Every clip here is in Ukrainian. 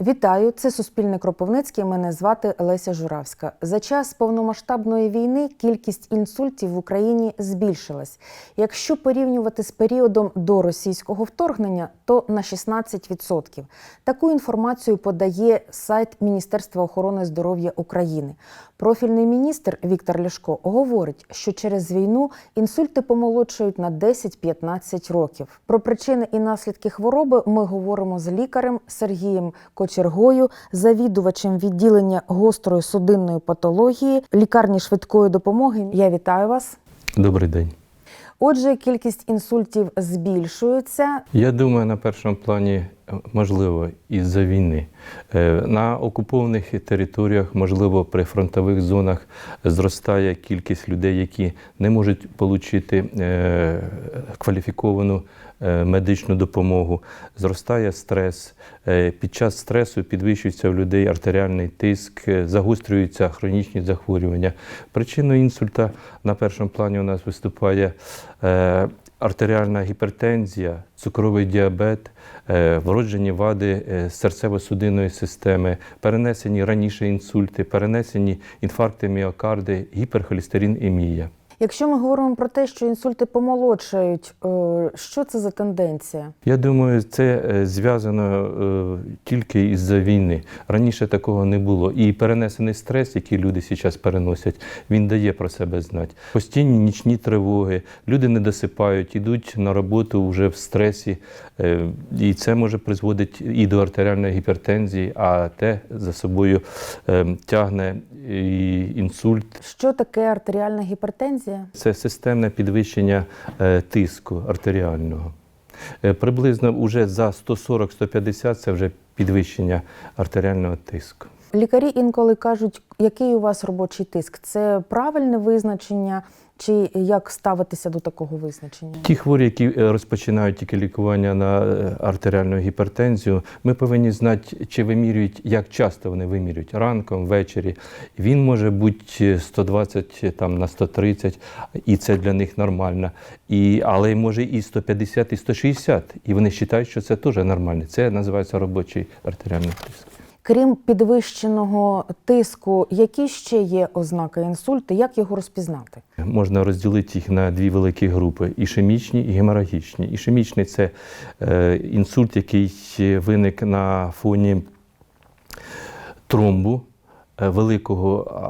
Вітаю, це Суспільне Кропивницький. Мене звати Леся Журавська. За час повномасштабної війни кількість інсультів в Україні збільшилась. Якщо порівнювати з періодом до російського вторгнення, то на 16%. Таку інформацію подає сайт Міністерства охорони здоров'я України. Профільний міністр Віктор Ляшко говорить, що через війну інсульти помолодшають на 10-15 років. Про причини і наслідки хвороби ми говоримо з лікарем Сергієм Кочергою, завідувачем відділення гострої судинної патології лікарні швидкої допомоги. Я вітаю вас. Добрий день. Отже, кількість інсультів збільшується. Я думаю, на першому плані можливо із-за війни. Е, На окупованих територіях, можливо, при фронтових зонах зростає кількість людей, які не можуть отримати кваліфіковану е, медичну допомогу. Зростає стрес. Е, Під час стресу підвищується в людей артеріальний тиск, е, загострюються хронічні захворювання. Причиною інсульта на першому плані у нас виступає е, артеріальна гіпертензія, цукровий діабет, е, вроджені вади е, серцево-судинної системи, перенесені раніше інсульти, перенесені інфаркти міокарди, гіперхолестеринемія. Якщо ми говоримо про те, що інсульти помолодшають, е, що це за тенденція? Я думаю, це е, зв'язано е, тільки із-за війни. Раніше такого не було. І перенесений стрес, який люди зараз переносять, він дає про себе знати. Постійні нічні тривоги, люди не досипають, ідуть на роботу вже в стресі, і це може призводити і до артеріальної гіпертензії, а те за собою тягне і інсульт, Що таке артеріальна гіпертензія? Це системне підвищення е, тиску артеріального. Е, Приблизно вже за 140-150 це вже підвищення артеріального тиску. Лікарі інколи кажуть, який у вас робочий тиск. Це правильне визначення, чи як ставитися до такого визначення? Ті хворі, які е, розпочинають тільки лікування на е, артеріальну гіпертензію, ми повинні знати, чи вимірюють, як часто вони вимірюють ранком, ввечері. Він може бути 120 там, на 130, і це для них нормально. І, але може і 150, і 160. І вони вважають, що це теж нормально. Це називається робочий артеріальний тиск. Крім підвищеного тиску, які ще є ознаки інсульту, як його розпізнати? Можна розділити їх на дві великі групи: ішемічні і геморагічні. Ішемічний це е, інсульт, який виник на фоні тромбу е, великого,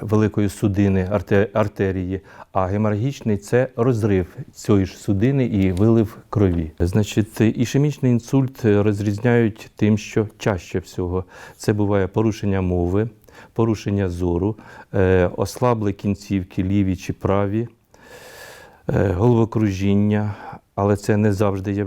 великої судини артерії, а геморагічний це розрив цієї ж судини і вилив крові. Значить, ішемічний інсульт розрізняють тим, що чаще всього це буває порушення мови, порушення зору, е, ослабли кінцівки ліві чи праві, е, головокружіння, але це не завжди є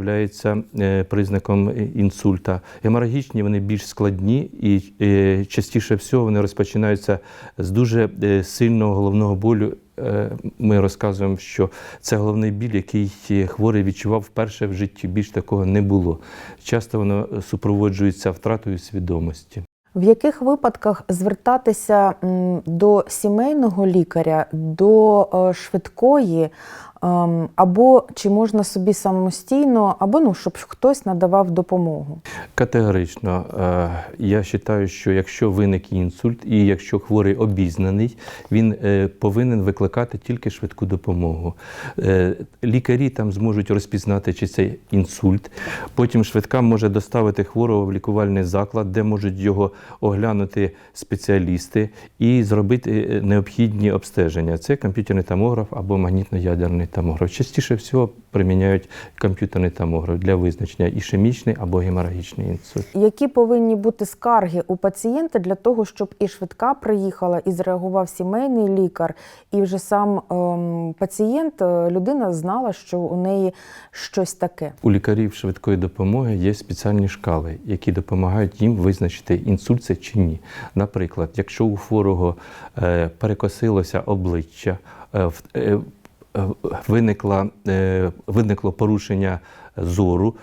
признаком інсульта. Геморагічні вони більш складні і е, частіше всього вони розпочинаються з дуже е, сильного головного болю. Е, Ми розказуємо, що це головний біль, який хворий відчував вперше в житті. Більш такого не було. Часто воно супроводжується втратою свідомості. В яких випадках звертатися до сімейного лікаря, до е, швидкої, ем, або чи можна собі самостійно, або ну, щоб хтось надавав допомогу? Категорично. Е, Я вважаю, що якщо виник інсульт, і якщо хворий обізнаний, він е, повинен викликати тільки швидку допомогу. Лікарі там зможуть розпізнати, чи це інсульт. Потім швидка може доставити хворого в лікувальний заклад, де можуть його оглянути спеціалісти і зробити е, необхідні обстеження. Це комп'ютерний томограф або магнітно-ядерний томограф. Частіше всього приміняють комп'ютерний томограф для визначення ішемічний або геморагічний інсульт. Які повинні бути скарги у пацієнта для того, щоб і швидка приїхала, і зреагував сімейний лікар, і вже сам ем, пацієнт, е, людина знала, що у неї щось таке. У лікарів швидкої допомоги є спеціальні шкали, які допомагають їм визначити, інсульт це чи ні. Наприклад, якщо у хворого е, перекосилося обличчя, е, е, виникла, виникло порушення зору,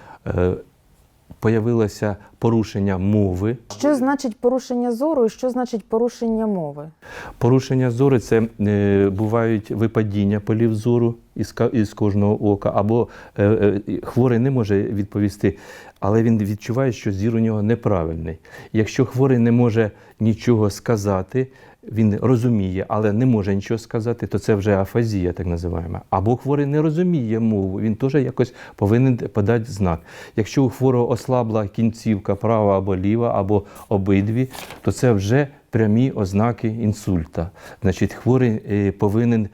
появилося порушення мови. Що значить порушення зору і що значить порушення мови? Порушення зору це е, бувають випадіння полів зору із, із кожного ока, або е, е, хворий не може відповісти, але він відчуває, що зір у нього неправильний. Якщо хворий не може нічого сказати, він розуміє, але не може нічого сказати, то це вже афазія, так називаємо. Або хворий не розуміє мову, він теж якось повинен подати знак. Якщо у хворого ослабла кінцівка права або ліва, або обидві, то це вже прямі ознаки інсульта. Значить, хворий е, повинен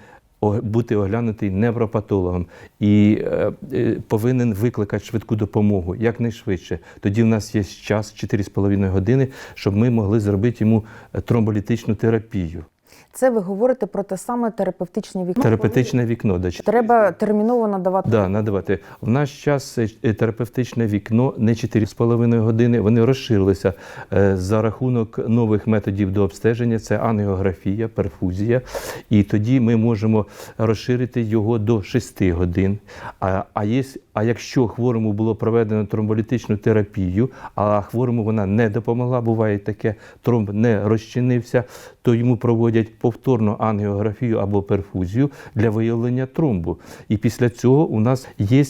бути оглянутий невропатологом і е, е, повинен викликати швидку допомогу якнайшвидше. Тоді в нас є час 4,5 години, щоб ми могли зробити йому е, тромболітичну терапію. Це ви говорите про те саме терапевтичне вікно. Терапевтичне вікно. да, Треба терміново надавати. Да, надавати. В наш час е, терапевтичне вікно не 4,5 години. Вони розширилися е, за рахунок нових методів до обстеження. Це ангіографія, перфузія. І тоді ми можемо розширити його до 6 годин. А, а, є, а якщо хворому було проведено тромболітичну терапію, а хворому вона не допомогла, буває таке, тромб не розчинився, то йому проводять повторно ангіографію або перфузію для виявлення тромбу. І після цього у нас є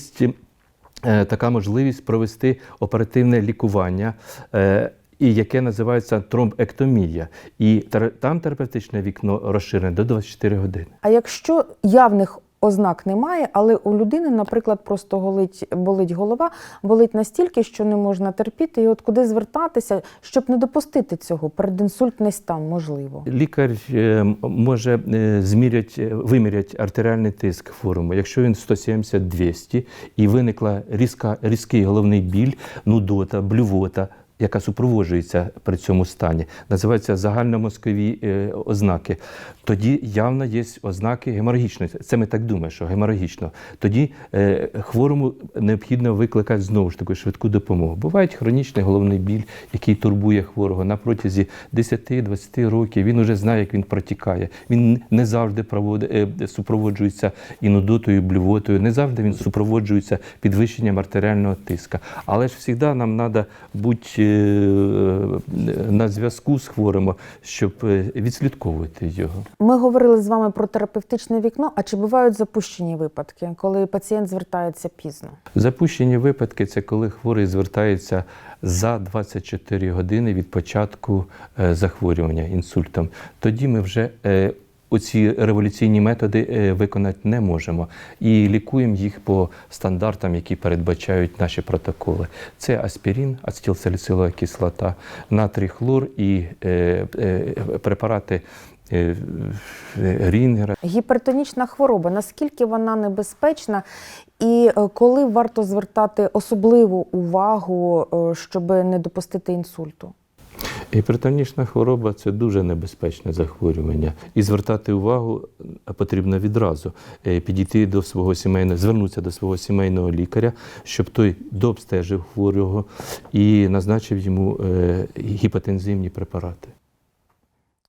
е, така можливість провести оперативне лікування. е, І яке називається тромбектомія, і там терапевтичне вікно розширене до 24 години. А якщо явних ознак немає, але у людини, наприклад, просто болить, болить голова, болить настільки, що не можна терпіти, і от куди звертатися, щоб не допустити цього, передінсультний стан можливо. Лікар е, може е, змірять, е, вимірять артеріальний тиск хворому. Якщо він 170-200 і виникла різка, різкий головний біль, нудота, блювота, яка супроводжується при цьому стані, називаються загальномозкові е, ознаки. Тоді явно є ознаки геморагічної. Це ми так думаємо, що геморагічно. Тоді е, хворому необхідно викликати знову ж таки швидку допомогу. Буває хронічний головний біль, який турбує хворого на протязі 10-20 років. Він вже знає, як він протікає. Він не завжди е, супроводжується і нудотою, і блювотою, не завжди він супроводжується підвищенням артеріального тиска. Але ж завжди нам треба бути на зв'язку з хворим, щоб е, відслідковувати його. Ми говорили з вами про терапевтичне вікно. А чи бувають запущені випадки, коли пацієнт звертається пізно? Запущені випадки це коли хворий звертається за 24 години від початку е, захворювання інсультом. Тоді ми вже е, оці революційні методи е, виконати не можемо і лікуємо їх по стандартам, які передбачають наші протоколи. Це аспірин, ацетилсаліцилова кислота, натрій хлор і е, е, препарати е, Рінгера. Гіпертонічна хвороба, наскільки вона небезпечна, і е, коли варто звертати особливу увагу, щоб не допустити інсульту? Гіпертонічна хвороба це дуже небезпечне захворювання. І звертати увагу потрібно відразу. Е, Підійти до свого сімейного, звернутися до свого сімейного лікаря, щоб той дообстежив хворого і назначив йому е, гіпотензивні препарати.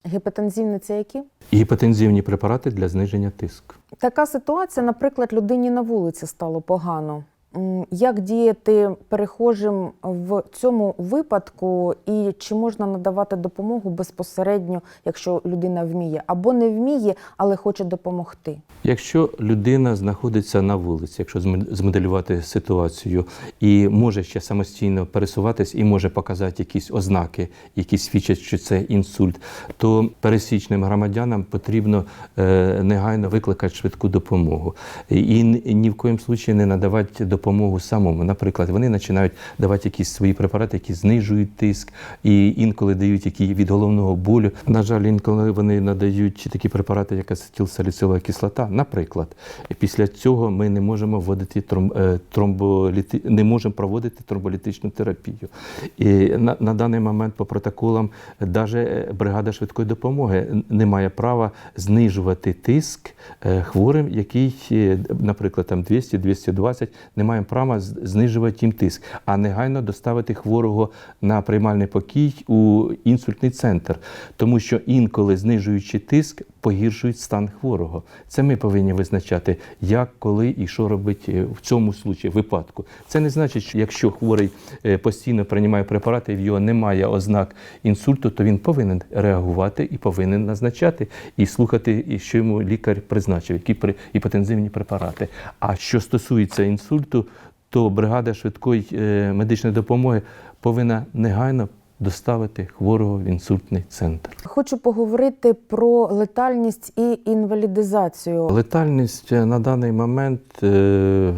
Гіпотензивні це які? Гіпотензивні препарати для зниження тиску. Така ситуація, наприклад, людині на вулиці стало погано. Як діяти перехожим в цьому випадку, і чи можна надавати допомогу безпосередньо, якщо людина вміє, або не вміє, але хоче допомогти? Якщо людина знаходиться на вулиці, якщо зм- змоделювати ситуацію, і може ще самостійно пересуватись і може показати якісь ознаки, які свідчать, що це інсульт, то пересічним громадянам потрібно е, негайно викликати швидку допомогу. І ні в коїм случаї не надавати допомогу самому. Наприклад, вони починають давати якісь свої препарати, які знижують тиск, і інколи дають які від головного болю. На жаль, інколи вони надають такі препарати, як ацетилсаліцилова кислота. Наприклад, після цього ми не можемо вводити е, тромболіти, не можемо проводити тромболітичну терапію. І на, на даний момент по протоколам навіть бригада швидкої допомоги не має права знижувати тиск е, хворим, який, е, наприклад, там 200-220, не маємо права знижувати їм тиск, а негайно доставити хворого на приймальний покій у інсультний центр. Тому що інколи знижуючи тиск, погіршують стан хворого. Це ми повинні визначати, як, коли і що робити в цьому случаї, випадку. Це не значить, що якщо хворий е, постійно приймає препарати, і в його немає ознак інсульту, то він повинен реагувати і повинен назначати і слухати, що йому лікар призначив, які гіпотензивні препарати. А що стосується інсульту, то бригада швидкої е, медичної допомоги повинна негайно доставити хворого в інсультний центр. Хочу поговорити про летальність і інвалідизацію. Летальність е, на даний момент е,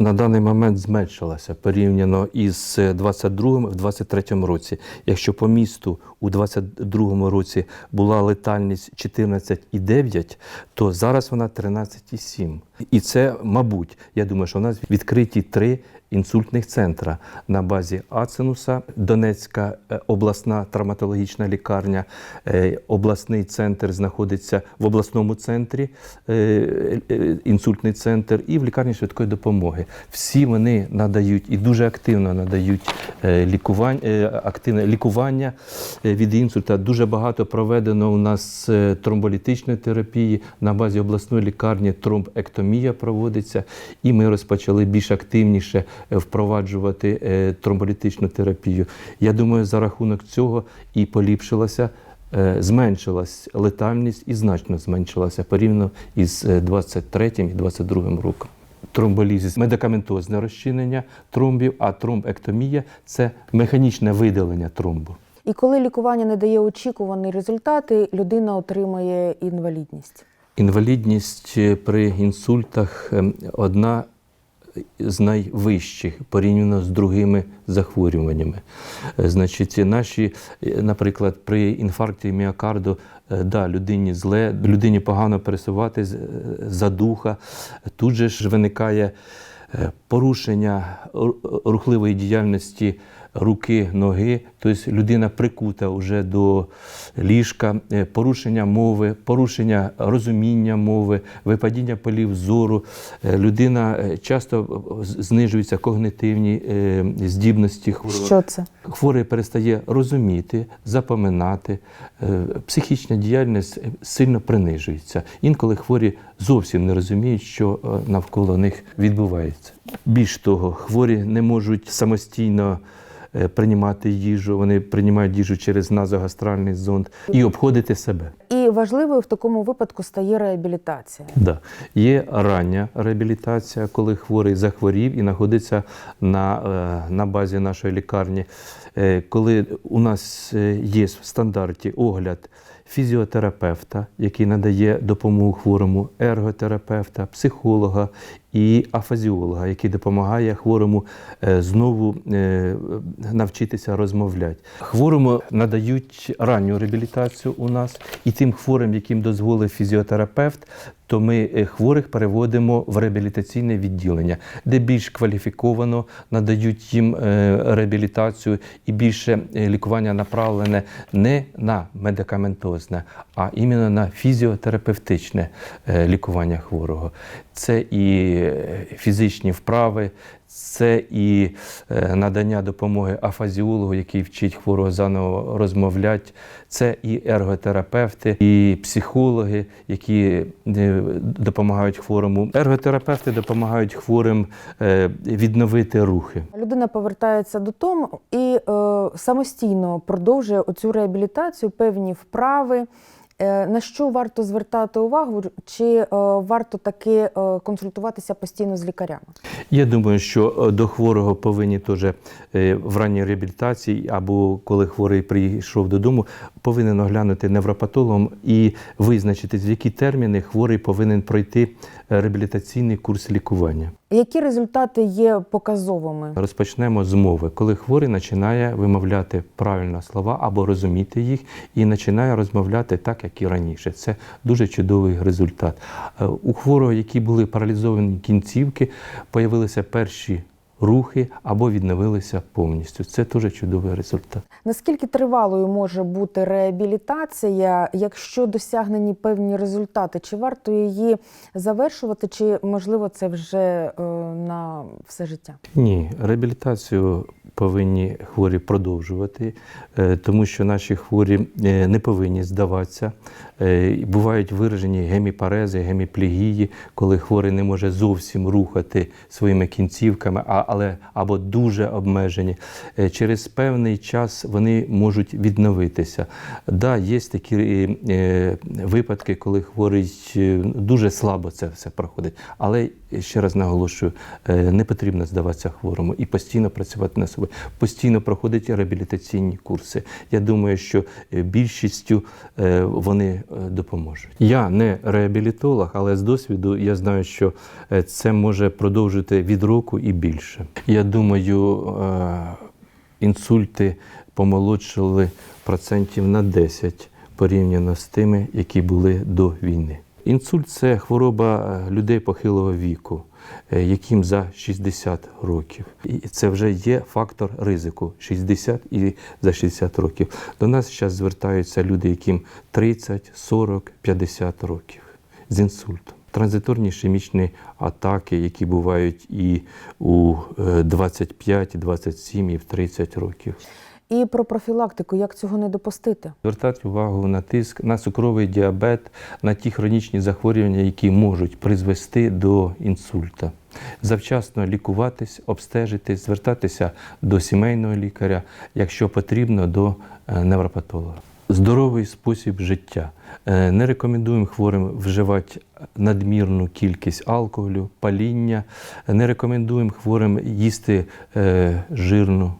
на даний момент зменшилася порівняно із 22 в 23 році. Якщо по місту у 22 році була летальність 14,9, то зараз вона 13,7. І це, мабуть, я думаю, що у нас відкриті три інсультних центра на базі Ацинуса, Донецька е, обласна травматологічна лікарня, е, обласний центр знаходиться в обласному центрі, е, е, інсультний центр, і в лікарні швидкої допомоги. Всі вони надають і дуже активно надають е, лікування, е, активне лікування е, від інсульта. Дуже багато проведено у нас тромболітичної терапії на базі обласної лікарні. Тромбектомія проводиться, і ми розпочали більш активніше впроваджувати тромболітичну терапію. Я думаю, за рахунок цього і поліпшилася. Зменшилась летальність і значно зменшилася порівняно із е, 23 і 22 роком. Тромболізис медикаментозне розчинення тромбів, а тромбектомія це механічне видалення тромбу. І коли лікування не дає очікувані результати, людина отримує інвалідність. Інвалідність е, при інсультах ем, одна з найвищих порівняно з другими захворюваннями. Е, Значить, наші, е, наприклад, при інфаркті міокарду, да, людині зле, людині погано пересуватись, за духа. Тут же ж виникає е, порушення рухливої діяльності руки, ноги, тобто людина прикута вже до ліжка, е, порушення мови, порушення розуміння мови, випадіння полів зору. Е, Людина е, часто з- знижуються когнитивні здібності хворого. Що це? Хворий перестає розуміти, запоминати, е, психічна діяльність сильно принижується. Інколи хворі зовсім не розуміють, що навколо них відбувається. Більш того, хворі не можуть самостійно приймати їжу, вони приймають їжу через назогастральний зонд і обходити себе. І важливою в такому випадку стає реабілітація. Да. Є рання реабілітація, коли хворий захворів і знаходиться на, е, на базі нашої лікарні. Е, Коли у нас е, є в стандарті огляд фізіотерапевта, який надає допомогу хворому, ерготерапевта, психолога і афазіолога, який допомагає хворому е, знову е, навчитися розмовляти. Хворому надають ранню реабілітацію у нас, і тим хворим, яким дозволив фізіотерапевт, то ми е, хворих переводимо в реабілітаційне відділення, де більш кваліфіковано надають їм реабілітацію і більше лікування направлене не на медикаментозне, а іменно на фізіотерапевтичне лікування хворого. Це і е, фізичні вправи, це і е, надання допомоги афазіологу, який вчить хворого заново розмовляти. Це і ерготерапевти, і психологи, які е, допомагають хворому. Ерготерапевти допомагають хворим відновити рухи. Людина повертається додому і е, самостійно продовжує оцю реабілітацію, певні вправи. Е, на що варто звертати увагу, чи е, варто таки е, консультуватися постійно з лікарями? Я думаю, що до хворого повинні теж в ранній реабілітації або коли хворий прийшов додому, повинен оглянути невропатологом і визначити, в які терміни хворий повинен пройти реабілітаційний курс лікування. Які результати є показовими? Розпочнемо з мови, коли хворий починає вимовляти правильно слова або розуміти їх, і починає розмовляти так, як і раніше. Це дуже чудовий результат. Е, У хворого, які були паралізовані кінцівки, появилися перші рухи або відновилися повністю. Це дуже чудовий результат. Наскільки тривалою може бути реабілітація, якщо досягнені певні результати? Чи варто її завершувати, чи можливо це вже е, на все життя? Ні, реабілітацію повинні хворі продовжувати, е, тому що наші хворі е, не повинні здаватися. Е, Бувають виражені геміпарези, геміплегії, коли хворий не може зовсім рухати своїми кінцівками, але або дуже обмежені. Через певний час вони можуть відновитися. Да, є такі випадки, коли хворий дуже слабо це все проходить. Але ще раз наголошую, не потрібно здаватися хворому і постійно працювати над собою, постійно проходити реабілітаційні курси. Я думаю, що е, більшістю е, вони е, допоможуть. Я не реабілітолог, але з досвіду я знаю, що це може продовжити від року і більше. Я думаю, інсульти помолодшили процентів на 10 порівняно з тими, які були до війни. Інсульт це хвороба людей похилого віку, яким за 60 років. І це вже є фактор ризику 60 і за 60 років. До нас зараз звертаються люди, яким 30, 40, 50 років з інсультом. Транзиторні ішемічні атаки, які бувають і у е, 25, 27, і в 30 років. І про профілактику, як цього не допустити? Звертати увагу на тиск, на цукровий діабет, на ті хронічні захворювання, які можуть призвести до інсульта. Завчасно лікуватись, обстежитись, звертатися до сімейного лікаря, якщо потрібно, до е, невропатолога. Здоровий спосіб життя. Е, Не рекомендуємо хворим вживати надмірну кількість алкоголю, паління. Не рекомендуємо хворим їсти е, жирну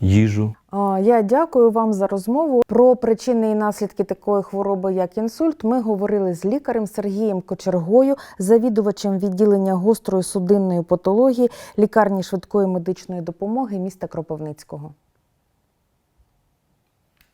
їжу. Я дякую вам за розмову. Про причини і наслідки такої хвороби, як інсульт, ми говорили з лікарем Сергієм Кочергою, завідувачем відділення гострої судинної патології лікарні швидкої медичної допомоги міста Кропивницького.